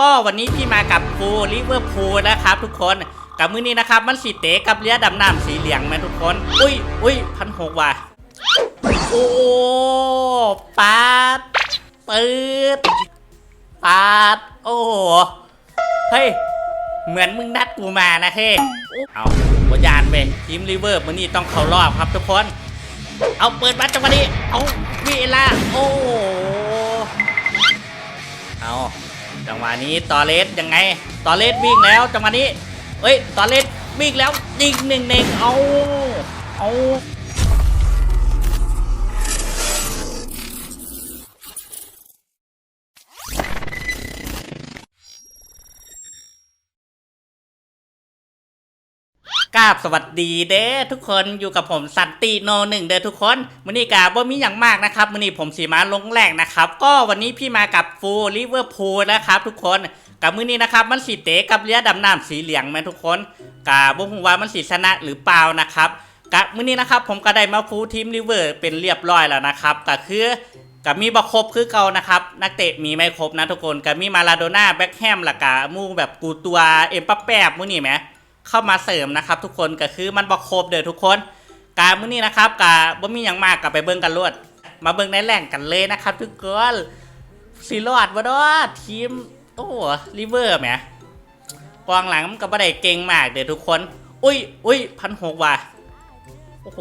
ก็วันนี้พี่มากับฟูลิเวอร์พูลนะครับทุกคนกับมือนี้นะครับมันสีเตะกับเรือดำน้ำสีเหลืองไหมทุกคน อุ้ยอุ้ยพันหกว่ะโอ้ปาดปืดปาดโอ้เฮ้ยเหมือนมึงนัดกูมานะเฮ้เอาบยานไปทีมลิเวอร์มือนี้ต้องเข้ารอบครับทุกคน เอาเปิดมาจังหวะนี้เอาเวลาโอ้เอา จังหวะนี้ตอเลสยังไงตอเลสวิ่งแล้วจังหวะนี้เอ้ยตอเลสวิ่งแล้วยิงหนึ่งหนึ่งเอาเอาาบสวัสดีเด้ทุกคนอยู่กับผมสันติโนหนึ่งเด้ทุกคนมื้อนี้กาบ่มีอย่างมากนะครับมื้อนี้ผมสีมาลงแรกนะครับ ก็วันนี้พี่มากับฟูลิเวอร์พูลนะครับ ทุกคนกับมื้อนี้นะครับมันสีเตะกับเรือดำน้ำสีเหลืองไหมทุกคนกาบ่ฮู้ว่ามันสีชนะหรือเปล่านะครับกับมื้อนี้นะครับผมก็ได้มาฟูลทีมลิเวอร์เป็นเรียบร้อยแล้วนะครับก็คือกับมีบครบคือเก่านะครับ นักเตะมีไม่ครบนะทุกคนกับมีมาลาโดน่าแบ็คแฮมละกามูแบบกูตัวเอ็มปัปแป๊บมือนี้ไหม เข้ามาเสริมนะครับ ทุกคนก็คือมันบอกครบเด้อทุกคนการมื้อนี้นะครับกาบ่มีอย่างมากกับไปเบิ่งกันรวดมาเบิ่งในแหล่งกันเลยนะครับ ทุกคนสีรอดวะเนาะทีมโอ้ลิเวอร์แหมกองหลังมันก็บ่ได้เก่งมากเด้อทุกคน อุ้ยอุ้ยพันหกว่ะโอ้โห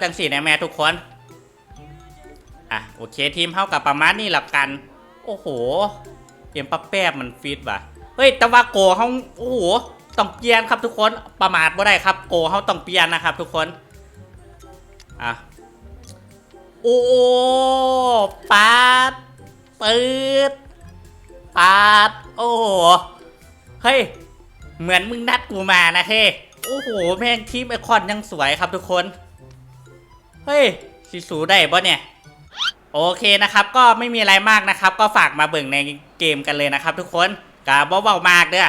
จังสีแน่แม่ทุกคนอะโอเคทีมเท่ากับประมาณนี้ละกัน โอ้โหเอ็มปัปแป๊บมันฟิตว่ะเฮ้ยต่ว่าโกเขาโอ้โห ต้องเปลี่ยนครับทุกคนประมาทบ่ได้ครับ โกเขาต้องเปลี่ยนนะครับ ทุกคนอะโอ้ปาดปืดปาดโอ้เฮ้ยเหมือนมึงนัดกูมานะเฮ้โอ้โหแม่งทีมไอคอนยังสวยครับทุกคน เฮ้ยสิสูได้ปะเนี่ยโอเคนะครับ ก็ไม่มีอะไรมากนะครับ ก็ฝากมาเบิ่งในเกมกันเลยนะครับ ทุกคนกาบ่เบามากเด้อ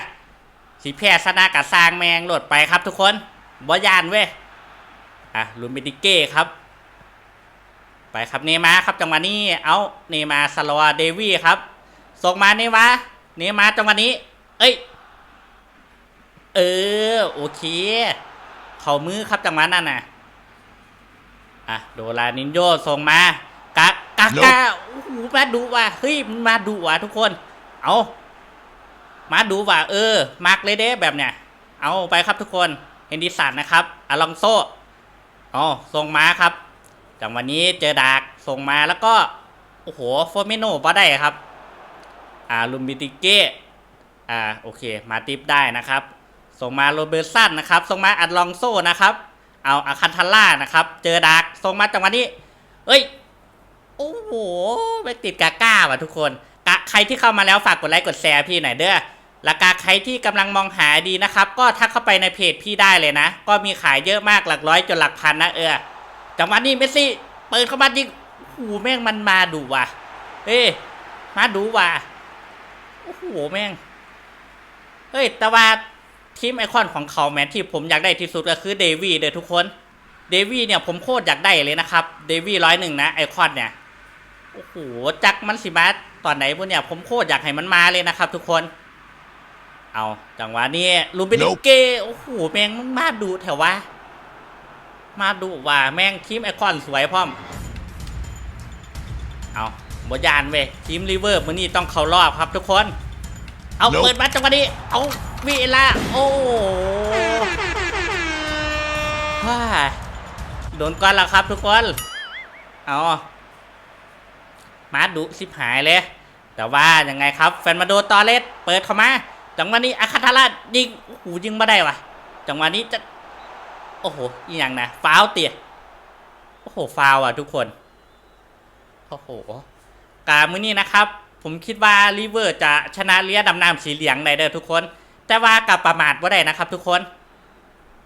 สีแพร่สนากะสร้างแมงโหลดไปครับทุกคนบอยานเว้ยอะลูมิติเก้ครับ ไปครับเนมาครับจังหวะนี้เอาเนมาสลวาเดวี่ครับ ส่งมาเนมาเนมาจังหวะนี้ เอ้ย เออโอเคเข่ามือครับจังหวะนั้นน่ะอะโดรานินโยส่งมากะกะกะโอ้โหมาดูว่ะเฮ้ยมันมาดูว่ะทุกคน เอา มาดูว่าเออมาร์กเลยเด้แบบเนี้ยเอาไปครับทุกคนเฮนดิสันนะครับอลองโซอ๋อส่งมาครับจังวันนี้เจอดากส่งมาแล้วก็ โอ้โหโฟร์เมโนบ่ได้ครับ อ่าลุมบิติเก้อ่าโอเค มาติปได้นะครับ ส่งมาโรเบอร์สันนะครับ ส่งมาอัดลองโซนะครับเอาอาคันทัลล่านะครับ เจอดากส่งมาจังวะนี้ เอ้ยโอ้โหไปติดกาก้าว่ะทุกคนกะใครที่เข้ามาแล้วฝากกดไลค์กดแชร์พี่หน่อยเด้อ ราคาใครที่กำลังมองหาดีนะครับ ก็ทักเข้าไปในเพจพี่ได้เลยนะ ก็มีขายเยอะมากหลักร้อยจนหลักพันนะเออจังหวะนี้เมสซี่เปิดเข้ามายิโอ้โหแม่งมันมาดูว่ะเฮ้ยมาดูว่ะโอ้โหแม่งเฮ้ยแต่ว่าทีมไอคอนของเขาแมนที่ผมอยากได้ที่สุดก็คือเดวี่เด้อทุกคนเดวี่เนี่ยผมโคตรอยากได้เลยนะครับเดวี่ร้อยหนึ่งนะไอคอนเนี่ยโอ้โหจักมันสิมาตอนไหนพวกเนี่ยผมโคตรอยากให้มันมาเลยนะครับ ทุกคน เอาจังหวะนี้ลูบิลิเกโอ้โหแม่งมันมาดูแถวว่ามาดูว่าแม่งทีมไอคอนสวยพร้อม เอาบยานเว้ยทีมลิเวอร์มันนี่ต้องเข้ารอบครับทุกคน เอา Nope เปิดมาจังหวะนี้ เอาเวลาโอ้ว้าโดนก้อนแล้วครับทุกคน เอามาดุสิบหายเลย แต่ว่ายังไงครับ แฟนมาโดตอเลสเปิดเข้ามา จังหวะนี้อาคาทารายิงโอ้โหยิงมาได้วะจังหวะนี้จะ โอ้โหอีหยังนะฟาวเตียโอ้โหฟาวอะทุกคน โอ้โหกามือนี้นะครับ ผมคิดว่าลิเวอร์จะชนะเลียดำน้ำสีเหลืองได้เด้อทุกคน แต่ว่ากับประมาทว่าได้นะครับ ทุกคน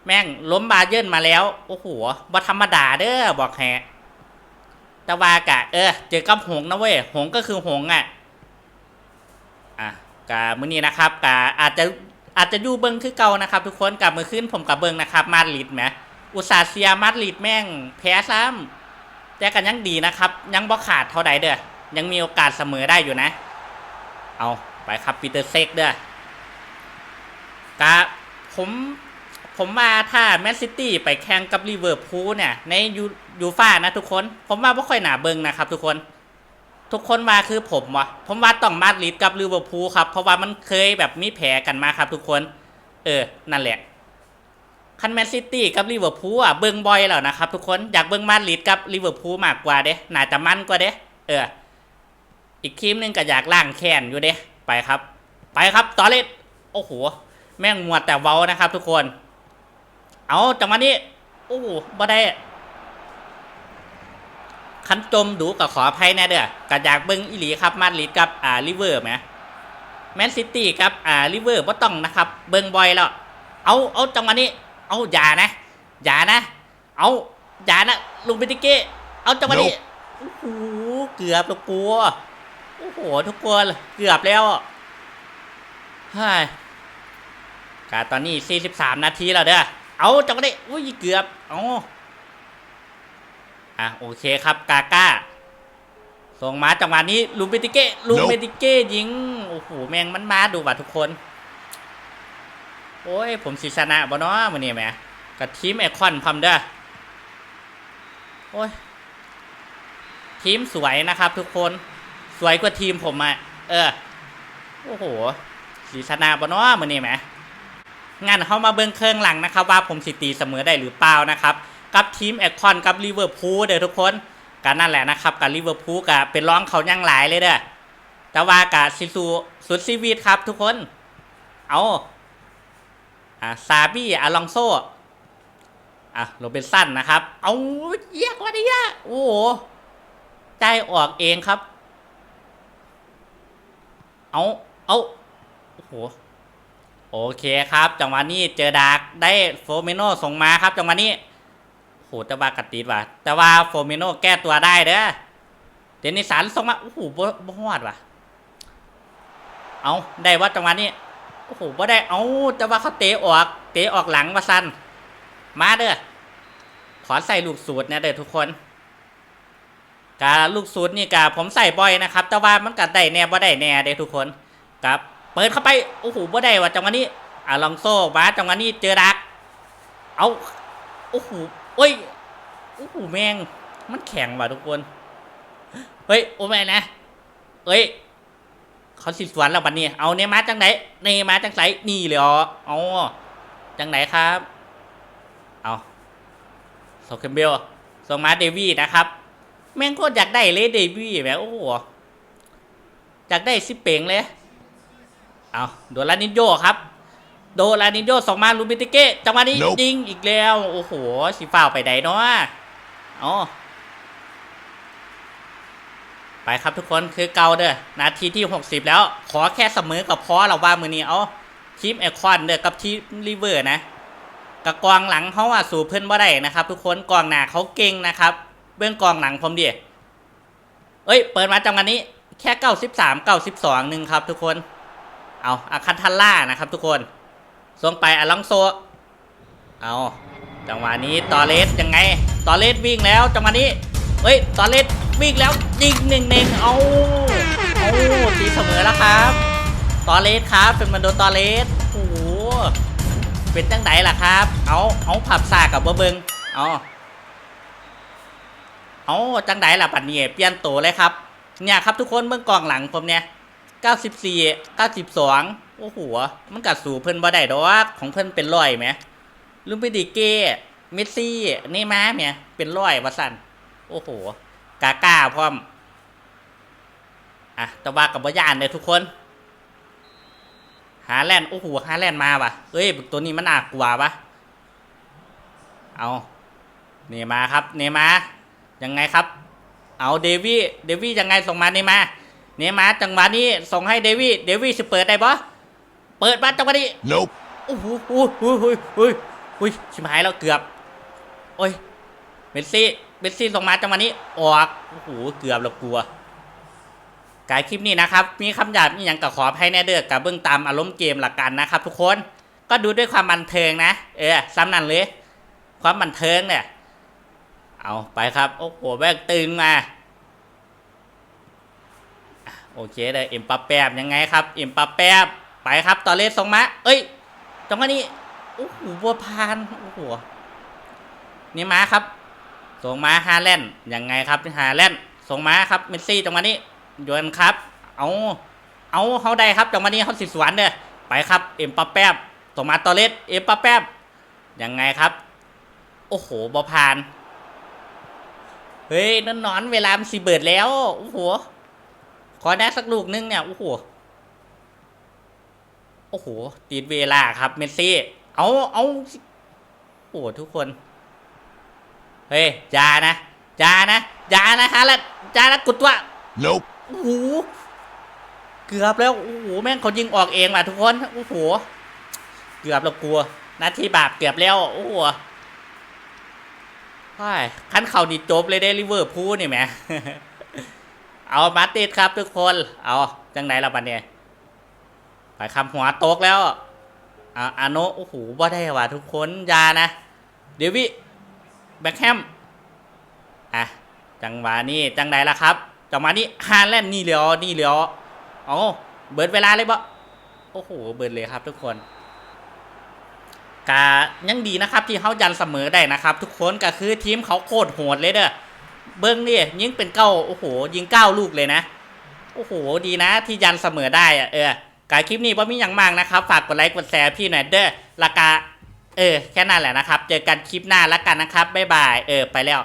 แม่งล้มบาเยิร์นมาแล้ว โอ้โหบ่ธรรมดาเด้อบอกแฮะแต่ว่ากะ เออ เจอกับหงนะเว้ยหงก็คือหงอะอะ กะมื้อนี้นะครับกะอาจจะอาจจะยู่เบิ้งคือเก่านะครับ ทุกคนกับมือขึ้นผมกับเบิ้งนะครับ มาดริดแหมอุตสาเซียมาดริดแม่งแพ้ซ้ำแต่กันยังดีนะครับ ยังบ่ขาดเท่าใดเด้อยังมีโอกาสเสมอได้อยู่นะ เอาไปครับปีเตอร์เซกเด้อกะผมผมว่าถ้าแมนซิตี้ไปแข่งกับลิเวอร์พูลเนี่ยในยูยูฟ่านะทุกคน ผมว่าไม่ค่อยหนาเบิงนะครับทุกคน ทุกคนว่าคือผมวะผมว่าต้องมาดริดกับลิเวอร์พูลครับเพราะว่ามันเคยแบบมีแผลกันมาครับ ทุกคน เออ นั่นแหละคันแมนซิตี้กับลิเวอร์พูลอะเบิ่งบ่อยแล้วนะครับ ทุกคนอยากเบิ่งมาดริดกับลิเวอร์พูลมากกว่าเด้น่าจะมันกว่าเด้เออ อีกทีมหนึงก็อยากล่างแค้นอยู่เด้ไปครับ ไปครับตอเลสโอ้โหแม่งมัวแต่เว้านะครับ ทุกคน เอาจังหวะนี้โอ้โหบ่ได้ คันจมดูกับขออภัยแน่เด้อก็อยากเบิ่งอีหลีครับมาดริดกับอ่าลิเวอร์ไหมแมนซิตี้กับอ่าลิเวอร์บ่ต้องนะครับ เบิ่งบ่อยแล้ว เอาเอาจังหวะนี้ เอาอย่านะอย่านะ เอาอย่านะลุงเบติเก้เอาจังหวะนี้โอ้โหเกือบแล้วกลัวโอ้โหทุกคนเกือบแล้วเฮ้ยกาตอนนี้ 43 นาทีแล้วเด้อ เอาจังหวะนี้อุ้ยเกือบ เอา อะโอเคครับกาก้า ส่งมาจังหวะนี้ลุงเบติเก้ลุงเบติเก้ยิงโอ้โหแมงมันมาดูว่ะทุกคน โอ้ยผมสิชนะบ่เนาะมื้อนี้แหมกับทีมไอคอนพร้อมเด้อโอ้ยทีมสวยนะครับ ทุกคนสวยกว่าทีมผมอะเออ โอ้โหสิชนะบ่เนาะมื้อนี้แหมงั้นเฮามาเบิ่งเครื่องหลังนะครับ ว่าผมสิตีเสมอได้หรือเปล่านะครับ กับทีมไอคคอนกับลิเวอร์พูลเด้อทุกคนก็นั่นแหละนะครับกับลิเวอร์พูลก็เป็นร้องเขายังหลายเลยเด้อแต่ว่าก็สิสู้สุดชีวิตครับทุกคน เอาอะซาบี้อาลองโซอะโรเบนสันนะครับ เอาเยี่ยกว่านี้อะโอ้โหใจออกเองครับ เอาเอาโอ้โหโอเคครับ จังหวะนี้เจอดาร์กได้โฟเมโนส่งมาครับ จังหวะนี้ โอ้โหแต่ว่ากัดติดว่ะ แต่ว่าโฟเมโนแก้ตัวได้เด้อเดนิสันส่งมา โอ้โหบ่บ่ฮอดว่ะ เอาได้ว่าจังหวะนี้ โอ้โหบ่ได้ เอาแต่ว่าเขาเตะออก เตะออกหลังมาสั้นมาเด้อ ขอใส่ลูกสูตรนะเด้อทุกคนกาลูกสูตรนี่กาผมใส่บ่อยนะครับ แต่ว่ามันกัดได้แน่บ่ได้แน่เด้อทุกคนครับ เปิดเข้าไป โอ้โหบ่ได้ว่ะจังหวะนี้อะลองโซ่มาจังหวะนี้เจอดัก เอา โอ้โห โอ้ยโอ้โหแมง มันแข็งว่ะทุกคน เฮ้ย โอ้แม่นะ เฮ้ย เขาสิสวนแล้วบัดนี้ เอาเนมาจังไหนเนมาจังไหนนี่เลยอ๋อเอาจังไหนครับ เอาโซเคมเบลส่งมาเดวี่นะครับ แม่งโคตรอยากได้เลยเดวี่แบบโอ้โห อยากได้สิเป่งเลย เอาโดนลานินโยครับ โดนลานินโยส่งมาลูบิติเก้จังหวะนี้ Nope ยิงอีกแล้ว โอ้โหสีฟ้าวไปไหนเนาะอ๋อไปครับทุกคนคือเกาเด้อนาทีที่ 60 แล้ว ขอแค่เสมอกับพอเราว่ามือนี้เอาทีมไอคอนเด้อกับทีมลิเวอร์นะกับกองหลังเขาว่าสู่เพื่อนบ่ได้นะครับ ทุกคนกองหน้าเขาเก่งนะครับ เบื้องกองหลังผมดิเอ้ย เปิดมาจังหวะนี้ แค่ 93 92หนึ่งครับ ทุกคน เอาอาคันทัลล่านะครับ ทุกคน ส่งไปอลองโซ เอาจังหวะนี้ตอเลสยังไง ตอเลสวิ่งแล้วจังหวะนี้ เฮ้ย ตอเลสวิ่งแล้วยิงหนึ่งเน่งเอาเอาตีเสมอแล้วครับ ตอเลสครับเป็นมันโดนตอเลสโอ้โหเป็นจังไดล่ะครับ เอาเอาผับซากับเบอร์เบิงเอาเอาจังไดล่ะปัดเนี่ยเปลี่ยนตัวเลยครับ เนี่ยครับทุกคนเบื้องกองหลังผมเนี่ย 94 92 โอ้โหมันกัดสู่เพิ่นบ่ได้ดอกของเพิ่นเป็นร้อยไหมลุมไปดิเก้เมสซี่นี่มาเนี่ยเป็นร้อยว่าสันโอ้โห กาก้าพร้อม อะแต่ว่ากับบยานเลยทุกคน หาแลนด์โอ้โหหาแลนด์มาว่ะเอ้ย ตัวนี้มันน่ากลัวปะเอาเนมาครับ เนมายังไงครับ เอาเดวี่เดวี่ยังไงส่งมาเนมาเนมาจังหวะนี้ส่งให้เดวี่เดวี่จะเปิดได้ปะ เปิดมาจังหวะนี้ Nope. โอ้โหโอ้โหโอ้ยโอ้ยโอ้ยชิบหายแล้วเกือบ โอ้ย เมสซี่ เมสซี่ส่งมาจังหวะนี้ ออก โอ้โห เกือบแล้วกลัวกายคลิปนี้นะครับ มีคำหยาบมีอย่างกับขอให้แน่เด้อกับเบื้องตามอารมณ์เกมหลักกันนะครับ ทุกคน ก็ดูด้วยความบันเทิงนะ เออซ้ำนั่นเลย ความบันเทิงเนี่ย เอาไปครับ โอ้โห แบกตึงมาโอโอเคเลยเอ็มปาแปบยังไงครับ เอ็มปาแปบ ไปครับต่อเลสส่งมาเอ้ยจังหวะนี้โอ้โหบัวพานโอ้โหนี่ม้าครับส่งม้าฮาแลนด์ยังไงครับฮาแลนด์ส่งม้าครับเมสซี่จังหวะนี้โยนครับ เอาเอาเขาได้ครับจังหวะนี้เขาสิสวนเด้อไปครับเอ็มปาแป๊บส่งมาต่อเลสเอ็มปาแป๊บยังไงครับ โอ้โหบัวพานเฮ้ยนั่นนอนเวลามันสิเบิดแล้วโอ้โหขอได้สักลูกนึงเนี่ยโอ้โห อ้โหติดเวลาครับ เมสซี่ เอาเอาสิโอ้โหทุกคน เฮ้ยจานะจานะจานะฮะแล้วจานะกุดว่า Nope. โอ้โหเกือบแล้วโอ้โหแม่งเขายิงออกเองว่ะทุกคนโอ้โหเกือบแล้วกลัวนาทีบาปเกือบแล้วโอ้โหไอ้ขั้นเข่าดิจบเลยได้ลิเวอร์พูลนี่แหมเอามาติดครับทุกคน เอาจังไหนละบัดเนี่ย ไปคำหัวตกแล้วอ่าอาโนโอ้โหว่าได้ว่ะทุกคนยานะ เดวิแบ็คแฮมอะจังหวะนี้จังไหนล่ะครับจังหวะนี้ฮาแลนด์นี่เหลียวนี่เหลียวเอเบิดเวลาเลยบ่โอ้โหเบิดเลยครับทุกคนกายังดีนะครับที่เขายันเสมอได้นะครับ ทุกคนก็คือทีมเขาโคตรโหดเลยเด้อเบิ้งนี่ยิงเป็นเก้าโอ้โหยิงเก้าลูกเลยนะ โอ้โหดีนะที่ยันเสมอได้อะเออ กาคลิปนี้ว่ามีอย่างมากนะครับ ฝากกดไลค์กดแชร์พี่หน่อยเด้อราคาเออ แค่นั้นแหละนะครับ เจอกันคลิปหน้าแล้วกันนะครับ บ๊ายบาย เออ ไปแล้ว